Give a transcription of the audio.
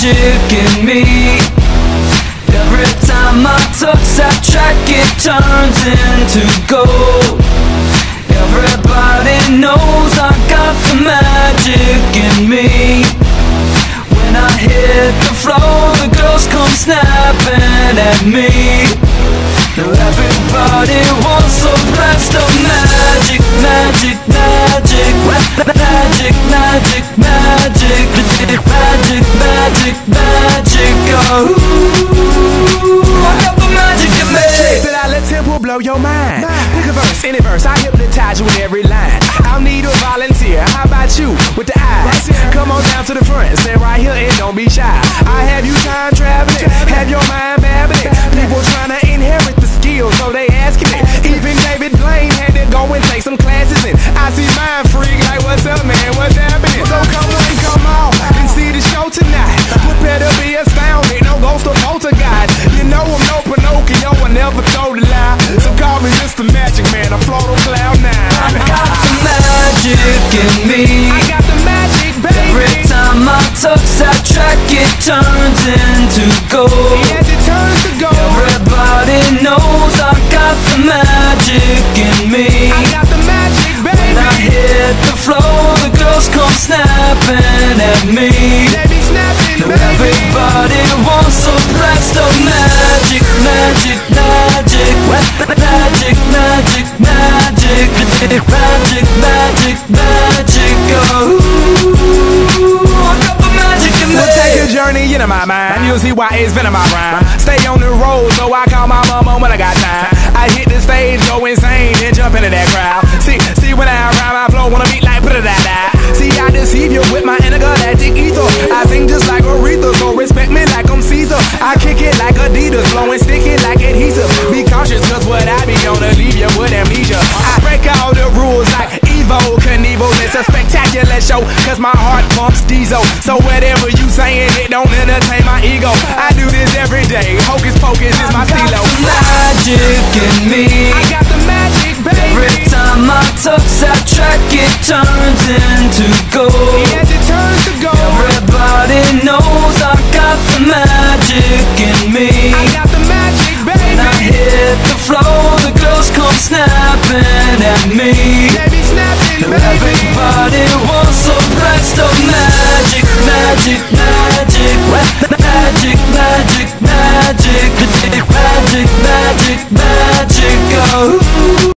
magic in me. Every time I touch that track, it turns into gold. Everybody knows I got the magic in me. When I hit the floor, the girls come snapping at me. Magic. Oh, I got the magic in me. That I tempo blow your mind. Pick a verse, any verse, I hypnotize you with every line. I'll need a volunteer. How about you with the eyes? Come on down to the front, stand right here and don't be shy. Never told a lie. So call me Mr. Magic Man, I float on cloud I got the magic in me. I got the magic, Every time I touch that track, it turns into gold. Yes, it turns to gold. Everybody knows I got the magic in me. I got the magic, When I hit the floor, the girls come snapping at me. They be snapping, baby. Magic, magic, magic, magic, magic, magic. Oh, I got the magic in We'll take a journey into my mind. You'll see why it's been in my rhyme. Stay on the road, so I call my mama when I got time. I hit the stage, go insane, and jump into that crowd. See, see when I rhyme, I flow wanna beat like put it that. See, I deceive you with my intergalactic ether. I sing just like Aretha, so respect me like I'm Caesar. I kick it like Adidas, blowing sticky like adhesive. Gonna leave you with amnesia. I break all the rules like Evo Knievel. It's a spectacular show, cause my heart pumps diesel. So whatever you saying, it don't entertain my ego. I do this every day. Hocus pocus is my stilo. Magic in me. I got the magic, Every baby. time I touch that track, it turns into gold. Yes, It's